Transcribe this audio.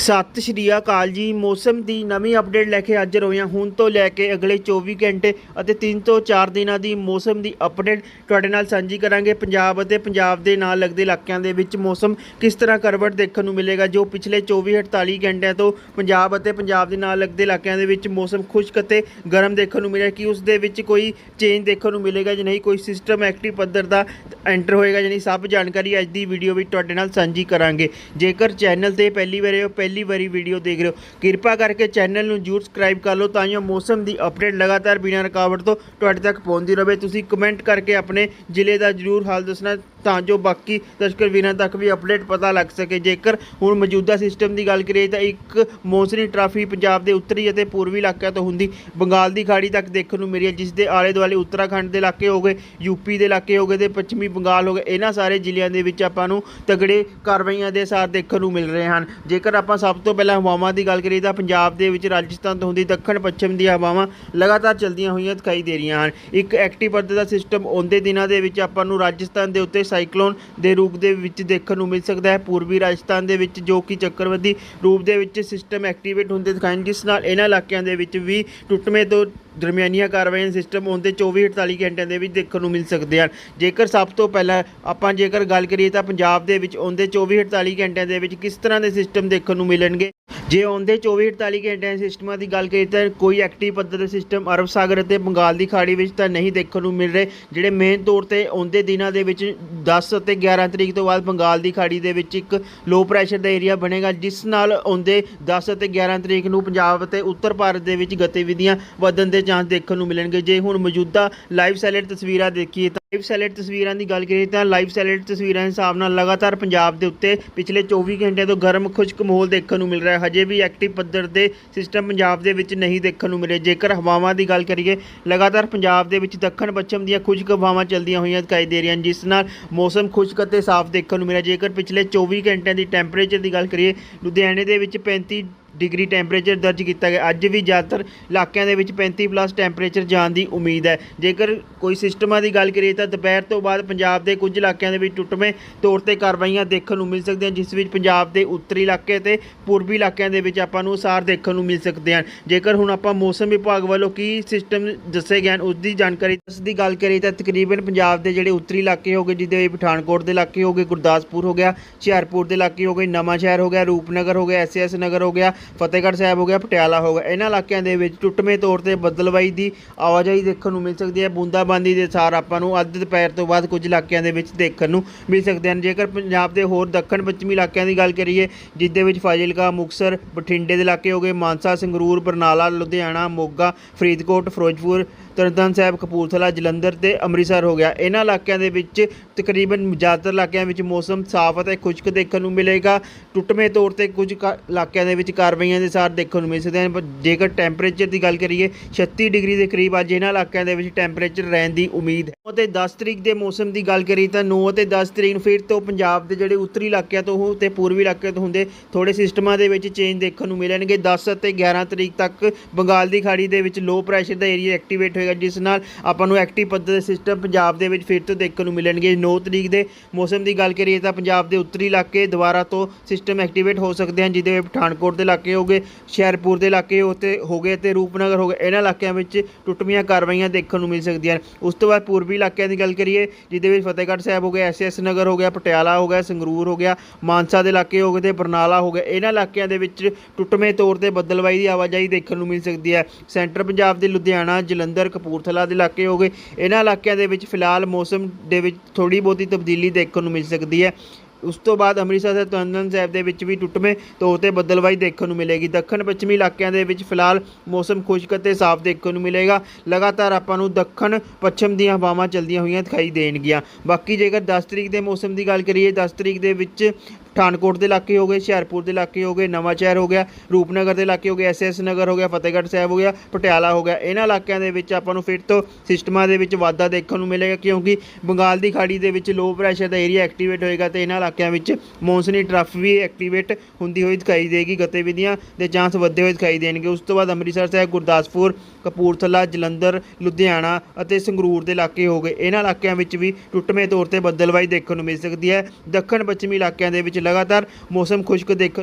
ਸਤਿ ਸ਼੍ਰੀ ਅਕਾਲ ਜੀ। ਮੌਸਮ ਦੀ ਨਵੀਂ ਅਪਡੇਟ ਲੈ ਕੇ ਹਾਜ਼ਰ ਹੋਏ ਹਾਂ ਹੁਣ ਤੋਂ ਲੈ ਕੇ ਅਗਲੇ 24 ਘੰਟੇ ਅਤੇ 3 ਤੋਂ 4 ਦਿਨਾਂ ਦੀ ਮੌਸਮ ਦੀ ਅਪਡੇਟ ਤੁਹਾਡੇ ਨਾਲ ਸਾਂਝੀ ਕਰਾਂਗੇ। ਪੰਜਾਬ ਅਤੇ ਪੰਜਾਬ ਦੇ ਨਾਲ ਲੱਗਦੇ ਇਲਾਕਿਆਂ ਦੇ ਵਿੱਚ ਮੌਸਮ ਕਿਸ ਤਰ੍ਹਾਂ ਕਰਵਟ ਦੇਖਣ ਨੂੰ ਮਿਲੇਗਾ, ਜੋ ਪਿਛਲੇ 24 48 ਘੰਟਿਆਂ ਤੋਂ ਪੰਜਾਬ ਅਤੇ ਪੰਜਾਬ ਦੇ ਨਾਲ ਲੱਗਦੇ ਇਲਾਕਿਆਂ ਦੇ ਵਿੱਚ ਮੌਸਮ ਖੁਸ਼ਕ ਅਤੇ ਗਰਮ ਦੇਖਣ ਨੂੰ ਮਿਲਿਆ। ਕਿ ਉਸ ਦੇ ਵਿੱਚ ਕੋਈ ਚੇਂਜ ਦੇਖਣ ਨੂੰ ਮਿਲੇਗਾ ਜਾਂ ਨਹੀਂ? ਕੋਈ ਸਿਸਟਮ ਐਕਟਿਵ ਪੱਧਰ ਦਾ ਐਂਟਰ ਹੋਏਗਾ ਜਾਨੀ ਸਭ ਜਾਣਕਾਰੀ ਅੱਜ ਦੀ ਵੀਡੀਓ ਵਿੱਚ ਤੁਹਾਡੇ ਨਾਲ ਸਾਂਝੀ ਕਰਾਂਗੇ। ਜੇਕਰ ਚੈਨਲ ਤੇ ਪਹਿਲੀ ਵਾਰ ਹੋ ਪਹਿਲੀ ਵਾਰੀ ਵੀਡੀਓ ਦੇਖ ਰਹੇ ਹੋ। ਕਿਰਪਾ ਕਰਕੇ ਚੈਨਲ ਨੂੰ ਜਰੂਰ ਸਬਸਕ੍ਰਾਈਬ ਕਰ ਲਓ ਤਾਂ ਜੋ ਮੌਸਮ ਦੀ ਅਪਡੇਟ ਲਗਾਤਾਰ ਬਿਨਾਂ ਰੁਕਾਵਟ ਤੋਂ ਤੁਹਾਡੇ ਤੱਕ ਪਹੁੰਚਦੀ ਰਹੇ। ਤੁਸੀਂ ਕਮੈਂਟ ਕਰਕੇ ਆਪਣੇ ਜ਼ਿਲ੍ਹੇ ਦਾ ਜਰੂਰ ਹਾਲ ਦੱਸਣਾ ਤਾਂ ਜੋ ਬਾਕੀ ਦਰਸ਼ਕ ਵੀਰਾਂ ਤੱਕ ਵੀ ਅਪਡੇਟ ਪਤਾ ਲੱਗ ਸਕੇ। ਜੇਕਰ ਹੁਣ ਮੌਜੂਦਾ ਸਿਸਟਮ ਦੀ ਗੱਲ ਕਰੀਏ ਤਾਂ ਇੱਕ ਮੌਸਮੀ ਟਰਾਫੀ ਪੰਜਾਬ ਦੇ ਉੱਤਰੀ ਅਤੇ ਪੂਰਬੀ ਇਲਾਕਿਆਂ ਤੋਂ ਹੁੰਦੀ। ਬੰਗਾਲ ਦੀ ਖਾੜੀ ਤੱਕ ਦੇਖਣ ਨੂੰ ਮਿਲੀ ਹੈ, ਜਿਸ ਦੇ ਆਲੇ ਦੁਆਲੇ ਉੱਤਰਾਖੰਡ ਦੇ ਇਲਾਕੇ ਹੋ ਗਏ ਯੂਪੀ ਦੇ ਇਲਾਕੇ ਹੋ ਗਏ ਤੇ ਪੱਛਮੀ ਬੰਗਾਲ ਹੋ ਗਏ। ਇਹਨਾਂ ਸਾਰੇ ਜ਼ਿਲ੍ਹਿਆਂ ਦੇ ਵਿੱਚ ਆਪਾਂ ਨੂੰ ਤਗੜੇ ਕਾਰਵਾਈਆਂ ਦੇ ਸਾਰ ਦੇਖਣ ਨੂੰ ਮਿਲ ਰਹੇ ਹਨ। ਜੇਕਰ ਆਪਾਂ ਸਭ ਤੋਂ ਪਹਿਲਾਂ ਹਵਾਵਾਂ ਦੀ ਗੱਲ ਕਰੀਏ ਤਾਂ ਪੰਜਾਬ ਦੇ ਵਿੱਚ ਰਾਜਸਥਾਨ ਤੋਂ ਹੁੰਦੀ ਦੱਖਣ ਪੱਛਮ ਦੀਆਂ ਹਵਾਵਾਂ ਲਗਾਤਾਰ ਚੱਲਦੀਆਂ ਹੋਈਆਂ ਦਿਖਾਈ ਦੇ ਰਹੀਆਂ ਹਨ। ਇੱਕ ਐਕਟਿਵ ਪੱਧਰ ਦਾ ਸਿਸਟਮ ਆਉਂਦੇ ਦਿਨਾਂ ਦੇ ਵਿੱਚ ਆਪਾਂ ਨੂੰ ਰਾਜਸਥਾਨ ਦੇ ਉੱਤੇ ਸਾਈਕਲੋਨ ਦੇ ਰੂਪ ਦੇ ਵਿੱਚ ਦੇਖਣ ਨੂੰ ਮਿਲ ਸਕਦਾ ਹੈ। ਪੂਰਬੀ ਰਾਜਸਥਾਨ ਦੇ ਵਿੱਚ ਜੋ ਕਿ ਚੱਕਰਵਰਤੀ ਰੂਪ ਦੇ ਵਿੱਚ ਸਿਸਟਮ ਐਕਟੀਵੇਟ ਹੁੰਦੇ ਦਿਖਾਈ ਜਿਸ ਨਾਲ ਇਹਨਾਂ ਇਲਾਕਿਆਂ ਦੇ ਵਿੱਚ ਵੀ ਟੁੱਟਵੇਂ ਤੋਂ ਦਰਮਿਆਨੀਆਂ ਕਾਰਵਾਈਆਂ ਸਿਸਟਮ ਹੁੰਦੇ 24 48 ਘੰਟਿਆਂ ਦੇ ਵਿੱਚ ਦੇਖਣ ਨੂੰ ਮਿਲ ਸਕਦੇ ਹਨ। ਜੇਕਰ ਸਭ ਤੋਂ ਪਹਿਲਾਂ ਆਪਾਂ ਜੇਕਰ ਗੱਲ ਕਰੀਏ ਤਾਂ ਪੰਜਾਬ ਦੇ ਵਿੱਚ ਆਉਂਦੇ 24 48 ਘੰਟਿਆਂ ਦੇ ਵਿੱਚ ਕਿਸ ਤਰ੍ਹਾਂ ਦੇ ਸਿਸਟਮ ਦੇਖਣ ਨੂੰ ਮਿਲਣਗੇ? ਜੇ ਆਉਂਦੇ 24 48 ਘੰਟਿਆਂ ਦੇ ਸਿਸਟਮਾਂ ਦੀ ਗੱਲ ਕਰੀਏ ਤਾਂ ਕੋਈ ਐਕਟਿਵ ਪੱਧਰ ਦੇ ਸਿਸਟਮ ਅਰਬ ਸਾਗਰ ਅਤੇ ਬੰਗਾਲ ਦੀ ਖਾੜੀ ਵਿੱਚ ਤਾਂ ਨਹੀਂ ਦੇਖਣ ਨੂੰ ਮਿਲ ਰਹੇ, ਜਿਹੜੇ ਮੇਨ ਤੌਰ ਤੇ ਆਉਂਦੇ ਦਿਨਾਂ ਦੇ ਵਿੱਚ 10 ਅਤੇ 11 ਤਰੀਕ ਤੋਂ ਬਾਅਦ ਬੰਗਾਲ ਦੀ ਖਾੜੀ ਦੇ ਵਿੱਚ ਇੱਕ ਲੋ ਪ੍ਰੈਸ਼ਰ ਦਾ ਏਰੀਆ ਬਣੇਗਾ, ਜਿਸ ਨਾਲ ਆਉਂਦੇ 10 ਅਤੇ 11 ਤਰੀਕ ਨੂੰ ਪੰਜਾਬ ਅਤੇ ਉੱਤਰ ਭਾਰਤ ਦੇ ਵਿੱਚ ਗਤੀਵਿਧੀਆਂ ਵਧਣ ਦੇ ਚਾਂਸ ਦੇਖਣ ਨੂੰ ਮਿਲਣਗੇ। ਜੇ ਹੁਣ ਮੌਜੂਦਾ ਲਾਈਵ ਸੈਲੈਟ ਤਸਵੀਰਾਂ ਦੇਖੀਏ ਤਾਂ ਲਾਈਵ ਸੈਲੈਟ ਤਸਵੀਰਾਂ ਦੀ ਗੱਲ ਕਰੀਏ ਤਾਂ ਲਾਈਵ ਸੈਲੈਟ ਤਸਵੀਰਾਂ ਦੇ ਹਿਸਾਬ ਨਾਲ ਲਗਾਤਾਰ ਪੰਜਾਬ ਦੇ ਉੱਤੇ ਪਿਛਲੇ 24 ਘੰਟਿਆਂ ਤੋਂ ਗਰਮ ਖੁਸ਼ਕ ਮਾਹੌਲ ਦੇਖਣ ਨੂੰ ਮਿਲ ਰਿਹਾ। ਹੈ ਹਜੇ ਵੀ ਐਕਟਿਵ ਪੱਧਰ ਦੇ ਸਿਸਟਮ ਪੰਜਾਬ ਦੇ ਵਿੱਚ ਨਹੀਂ ਦੇਖਣ ਨੂੰ ਮਿਲੇ। ਜੇਕਰ ਹਵਾਵਾਂ ਦੀ ਗੱਲ ਕਰੀਏ, ਲਗਾਤਾਰ ਪੰਜਾਬ ਦੇ ਵਿੱਚ ਦੱਖਣ ਪੱਛਮ ਦੀਆਂ ਖੁਸ਼ਕ ਹਵਾਵਾਂ ਚੱਲਦੀਆਂ ਹੋਈਆਂ ਦਿਖਾਈ ਦੇ ਰਹੀਆਂ ਹਨ, ਜਿਸ ਨਾਲ ਮੌਸਮ ਖੁਸ਼ਕ ਅਤੇ ਸਾਫ਼ ਦੇਖਣ ਨੂੰ ਮਿਲਿਆ। ਜੇਕਰ ਪਿਛਲੇ 24 ਘੰਟਿਆਂ ਦੀ ਟੈਂਪਰੇਚਰ ਦੀ ਗੱਲ ਕਰੀਏ, ਲੁਧਿਆਣੇ ਦੇ ਵਿੱਚ 35 ਡਿਗਰੀ ਟੈਂਪਰੇਚਰ ਦਰਜ ਕੀਤਾ ਗਿਆ। ਅੱਜ ਵੀ ਜ਼ਿਆਦਾਤਰ ਇਲਾਕਿਆਂ ਦੇ ਵਿੱਚ 35 ਪਲੱਸ ਟੈਂਪਰੇਚਰ ਜਾਣ ਦੀ ਉਮੀਦ ਹੈ। ਜੇਕਰ ਕੋਈ ਸਿਸਟਮਾਂ ਦੀ ਗੱਲ ਕਰੀਏ ਤਾਂ ਦੁਪਹਿਰ ਤੋਂ ਬਾਅਦ ਪੰਜਾਬ ਦੇ ਕੁਝ ਇਲਾਕਿਆਂ ਦੇ ਵਿੱਚ ਟੁੱਟਵੇਂ ਤੌਰ ਤੇ ਕਾਰਵਾਈਆਂ ਦੇਖਣ ਨੂੰ ਮਿਲ ਸਕਦੀਆਂ ਜਿਸ ਵਿੱਚ ਪੰਜਾਬ ਦੇ ਉੱਤਰੀ ਇਲਾਕੇ ਤੇ ਪੂਰਬੀ ਇਲਾਕਿਆਂ ਦੇ ਵਿੱਚ ਆਪਾਂ ਨੂੰ ਉਸਾਰ ਦੇਖਣ ਨੂੰ ਮਿਲ ਸਕਦੇ ਹਨ। ਜੇਕਰ ਹੁਣ ਆਪਾਂ ਮੌਸਮ ਵਿਭਾਗ ਵੱਲੋਂ ਕੀ ਸਿਸਟਮ ਦੱਸੇ ਗਏ ਹਨ ਉਸ ਦੀ ਜਾਣਕਾਰੀ ਉਸ ਦੀ ਗੱਲ ਕਰੀਏ ਤਾਂ ਤਕਰੀਬਨ ਪੰਜਾਬ ਦੇ ਜਿਹੜੇ ਉੱਤਰੀ ਇਲਾਕੇ ਹੋ ਗਏ ਜਿਹਦੇ ਵਿੱਚ ਪਠਾਨਕੋਟ ਦੇ ਇਲਾਕੇ ਹੋ ਗਏ, ਗੁਰਦਾਸਪੁਰ ਹੋ ਗਿਆ, ਹੁਸ਼ਿਆਰਪੁਰ ਦੇ ਇਲਾਕੇ ਹੋ ਗਏ ਨਵਾਂ ਸ਼ਹਿਰ ਹੋ ਗਿਆ, ਰੂਪਨਗਰ ਹੋ ਗਿਆ ਐਸਐਸ ਨਗਰ ਹੋ ਗਿਆ ਫਤਿਹਗੜ੍ਹ ਸਾਹਿਬ ਹੋ ਗਿਆ, ਪਟਿਆਲਾ ਹੋ ਗਿਆ, ਇਹਨਾਂ ਇਲਾਕਿਆਂ ਦੇ ਵਿੱਚ ਟੁੱਟਵੇਂ ਤੌਰ ਤੇ ਬੱਦਲਵਾਈ ਦੀ ਆਵਾਜਾਈ ਦੇਖਣ ਨੂੰ ਮਿਲ ਸਕਦੀ ਹੈ। ਬੂੰਦਾਬਾਂਦੀ ਦੇ ਸਾਰ ਆਪਾਂ ਨੂੰ ਅੱਧ ਦੁਪਹਿਰ ਤੋਂ ਬਾਅਦ ਕੁਝ ਇਲਾਕਿਆਂ ਦੇ ਵਿੱਚ ਦੇਖਣ ਨੂੰ ਮਿਲ ਸਕਦੇ ਹਨ। ਜੇਕਰ ਪੰਜਾਬ ਦੇ ਹੋਰ ਦੱਖਣ, ਪੱਛਮੀ ਇਲਾਕਿਆਂ ਦੀ ਗੱਲ ਕਰੀਏ ਜਿਸ ਦੇ ਵਿੱਚ ਫਾਜ਼ਿਲਕਾ ਮੁਕਸਰ ਬਠਿੰਡੇ ਦੇ ਇਲਾਕੇ ਹੋ ਗਏ, ਮਾਨਸਾ, ਸੰਗਰੂਰ, ਬਰਨਾਲਾ, ਲੁਧਿਆਣਾ, ਮੋਗਾ, ਫਰੀਦਕੋਟ, ਫਿਰੋਜ਼ਪੁਰ, ਤਰਨਤਾਰਨ ਸਾਹਿਬ, ਕਪੂਰਥਲਾ, ਜਲੰਧਰ ਤੇ ਅੰਮ੍ਰਿਤਸਰ ਹੋ ਗਿਆ। ਇਹਨਾਂ ਇਲਾਕਿਆਂ ਦੇ ਵਿੱਚ ਤਕਰੀਬਨ ਜ਼ਿਆਦਾਤਰ ਇਲਾਕਿਆਂ ਵਿੱਚ ਮੌਸਮ ਸਾਫ਼ ਅਤੇ ਖੁਸ਼ਕ ਦੇਖਣ ਨੂੰ ਮਿਲੇਗਾ। ਟੁੱਟਵੇਂ ਤੌਰ ਤੇ ਕੁਝ ਕਾ- ਇਲਾਕਿਆਂ ਦੇ ਵਿੱਚ ਕਾਰਵਾਈਆਂ ਦੇ ਸਾਰ ਦੇਖਣ ਨੂੰ ਮਿਲ ਸਕਦੇ ਹਨ ਜੇਕਰ ਟੈਂਪਰੇਚਰ ਦੀ ਗੱਲ ਕਰੀਏ 36 ਡਿਗਰੀ ਦੇ ਕਰੀਬ ਅੱਜ ਇਹਨਾਂ ਇਲਾਕਿਆਂ ਦੇ ਵਿੱਚ ਟੈਂਪਰੇਚਰ ਰਹਿਣ ਦੀ ਉਮੀਦ ਹੈ। ਅਤੇ 10 ਤਰੀਕ ਦੇ ਮੌਸਮ ਦੀ ਗੱਲ ਕਰੀਏ ਤਾਂ 9 ਅਤੇ 10 ਤਰੀਕ ਨੂੰ ਫਿਰ ਤੋਂ ਪੰਜਾਬ ਦੇ ਜਿਹੜੇ ਉੱਤਰੀ ਇਲਾਕਿਆਂ ਤੋਂ ਹੋ ਤੇ ਪੂਰਬੀ ਇਲਾਕਿਆਂ ਤੋਂ ਹੁੰਦੇ ਥੋੜੇ ਸਿਸਟਮਾਂ ਦੇ ਵਿੱਚ ਚੇਂਜ ਦੇਖਣ ਨੂੰ ਮਿਲਣਗੇ। 10 ਅਤੇ 11 ਤਰੀਕ ਤੱਕ ਬੰਗਾਲ ਦੀ ਖਾੜੀ ਦੇ ਵਿੱਚ ਲੋ ਪ੍ਰੈਸ਼ਰ ਦਾ ਏਰੀਆ ਐਕਟੀਵੇਟ ਹੋਏਗਾ, ਜਿਸ ਨਾਲ ਆਪਾਂ ਨੂੰ ਐਕਟਿਵ ਪੱਧਰ ਦੇ ਸਿਸਟਮ ਪੰਜਾਬ ਦੇ ਵਿੱਚ ਫਿਰ ਤੋਂ ਦੇਖਣ ਨੂੰ ਮਿਲਣਗੇ। 9 ਤਰੀਕ ਦੇ ਮੌਸਮ ਦੀ ਗੱਲ ਕਰੀਏ ਤਾਂ ਪੰਜਾਬ ਦੇ ਉੱਤਰੀ ਇਲਾਕੇ ਦੁਬਾਰਾ ਤੋਂ ਸਿਸਟਮ ਐਕਟੀਵੇਟ ਹੋ ਸਕਦੇ ਹਨ, ਜਿਹਦੇ ਵਿੱਚ ਪਠਾਨਕੋਟ ਦੇ ਇਲਾਕੇ ਇਲਾਕੇ ਹੋ ਗਏ, ਸ਼ਹਿਰਪੁਰ ਦੇ ਇਲਾਕੇ ਹੋ ਹੋ ਗਏ ਤੇ ਰੂਪਨਗਰ ਹੋ ਗਏ, ਇਹਨਾਂ ਇਲਾਕਿਆਂ ਵਿੱਚ ਟੁੱਟਵੀਆਂ ਕਾਰਵਾਈਆਂ ਦੇਖਣ ਨੂੰ ਮਿਲ ਸਕਦੀਆਂ ਉਸ ਤੋਂ ਬਾਅਦ ਪੂਰਬੀ ਇਲਾਕਿਆਂ ਦੀ ਗੱਲ ਕਰੀਏ, ਜਿਹਦੇ ਵਿੱਚ ਫਤਿਹਗੜ੍ਹ ਸਾਹਿਬ ਹੋ ਗਿਆ ਐਸਐਸ ਨਗਰ ਹੋ ਗਿਆ, ਪਟਿਆਲਾ ਹੋ ਗਿਆ, ਸੰਗਰੂਰ ਹੋ ਗਿਆ, ਮਾਨਸਾ ਦੇ ਇਲਾਕੇ ਹੋ ਗਏ ਤੇ ਬਰਨਾਲਾ ਹੋ ਗਿਆ। ਇਹਨਾਂ ਇਲਾਕਿਆਂ ਦੇ ਵਿੱਚ ਟੁੱਟਵੇਂ ਤੌਰ ਤੇ ਬੱਦਲਵਾਈ ਦੀ ਆਵਾਜਾਈ ਦੇਖਣ ਨੂੰ ਮਿਲ ਸਕਦੀ ਹੈ। ਸੈਂਟਰ ਪੰਜਾਬ ਦੇ ਲੁਧਿਆਣਾ, ਜਲੰਧਰ, ਕਪੂਰਥਲਾ ਦੇ ਇਲਾਕੇ ਹੋ ਗਏ। ਇਹਨਾਂ ਇਲਾਕਿਆਂ ਦੇ ਵਿੱਚ ਫਿਲਹਾਲ ਮੌਸਮ ਦੇ ਵਿੱਚ ਥੋੜੀ ਬਹੁਤੀ ਤਬਦੀਲੀ ਦੇਖਣ ਨੂੰ ਮਿਲ ਸਕਦੀ ਹੈ। ਉਸ ਤੋਂ ਬਾਅਦ ਅੰਮ੍ਰਿਤਸਰ ਤੇ ਤਰਨਤਾਰਨ ਸਾਹਿਬ ਦੇ ਵਿੱਚ ਵੀ ਟੁੱਟਵੇਂ ਤੌਰ ਤੇ ਬੱਦਲਵਾਈ ਦੇਖਣ ਨੂੰ ਮਿਲੇਗੀ। ਦੱਖਣ ਪੱਛਮੀ ਇਲਾਕਿਆਂ ਦੇ ਵਿੱਚ ਫਿਲਹਾਲ ਮੌਸਮ ਖੁਸ਼ਕ ਅਤੇ ਸਾਫ਼ ਦੇਖਣ ਨੂੰ ਮਿਲੇਗਾ। ਲਗਾਤਾਰ ਆਪਾਂ ਨੂੰ ਦੱਖਣ ਪੱਛਮ ਦੀਆਂ ਹਵਾਵਾਂ ਚੱਲਦੀਆਂ ਹੋਈਆਂ ਦਿਖਾਈ ਦੇਣਗੀਆਂ। ਬਾਕੀ ਜੇਕਰ 10 ਤਰੀਕ ਦੇ ਮੌਸਮ ਦੀ ਗੱਲ ਕਰੀਏ 10 ਤਰੀਕ ਦੇ ਵਿੱਚ ਪਠਾਨਕੋਟ ਦੇ ਇਲਾਕੇ ਹੋ ਗਏ, ਹੁਸ਼ਿਆਰਪੁਰ ਦੇ ਇਲਾਕੇ ਹੋ ਗਏ, ਨਵਾਂ ਸ਼ਹਿਰ ਹੋ ਗਿਆ, ਰੂਪਨਗਰ ਦੇ ਇਲਾਕੇ ਹੋ ਗਏ ਐਸਐਸ ਨਗਰ ਹੋ ਗਿਆ, ਫਤਿਹਗੜ੍ਹ ਸਾਹਿਬ ਹੋ ਗਿਆ, ਪਟਿਆਲਾ ਹੋ ਗਿਆ। ਇਹਨਾਂ ਇਲਾਕਿਆਂ ਦੇ ਵਿੱਚ ਆਪਾਂ ਨੂੰ ਫਿਰ ਤੋਂ ਸਿਸਟਮਾਂ ਦੇ ਵਿੱਚ ਵਾਧਾ ਦੇਖਣ ਨੂੰ ਮਿਲੇਗਾ ਕਿਉਂਕਿ ਬੰਗਾਲ ਦੀ ਖਾੜੀ ਦੇ ਵਿੱਚ ਲੋ ਪ੍ਰੈਸ਼ਰ ਦਾ ਏਰੀਆ ਐਕਟੀਵੇਟ ਹੋਏਗਾ ਤੇ ਇਹਨਾਂ ਇਲਾਕਿਆਂ ਵਿੱਚ ਮੌਨਸੂਨੀ ਟਰਫ ਵੀ ਐਕਟੀਵੇਟ ਹੁੰਦੀ ਹੋਈ ਦਿਖਾਈ ਦੇਗੀ, ਗਤੀਵਿਧੀਆਂ ਦੇ ਚਾਂਸ ਵਧੇ ਹੋਏ ਦਿਖਾਈ ਦੇਣਗੇ। ਉਸ ਤੋਂ ਬਾਅਦ ਅੰਮ੍ਰਿਤਸਰ ਸਾਹਿਬ, ਗੁਰਦਾਸਪੁਰ, ਕਪੂਰਥਲਾ, ਜਲੰਧਰ, ਲੁਧਿਆਣਾ ਅਤੇ ਸੰਗਰੂਰ ਦੇ ਇਲਾਕੇ ਹੋ ਗਏ। ਇਹਨਾਂ ਇਲਾਕਿਆਂ ਵਿੱਚ ਵੀ ਟੁੱਟਵੇਂ ਤੌਰ ਤੇ ਬੱਦਲਵਾਈ ਦੇਖਣ ਨੂੰ ਮਿਲ ਸਕਦੀ ਹੈ। ਦੱਖਣ ਪੱਛਮੀ ਇਲਾਕਿਆਂ ਦੇ ਵਿੱਚ ਲਗਾਤਾਰ ਮੌਸਮ ਖੁਸ਼ਕ ਦੇਖਣ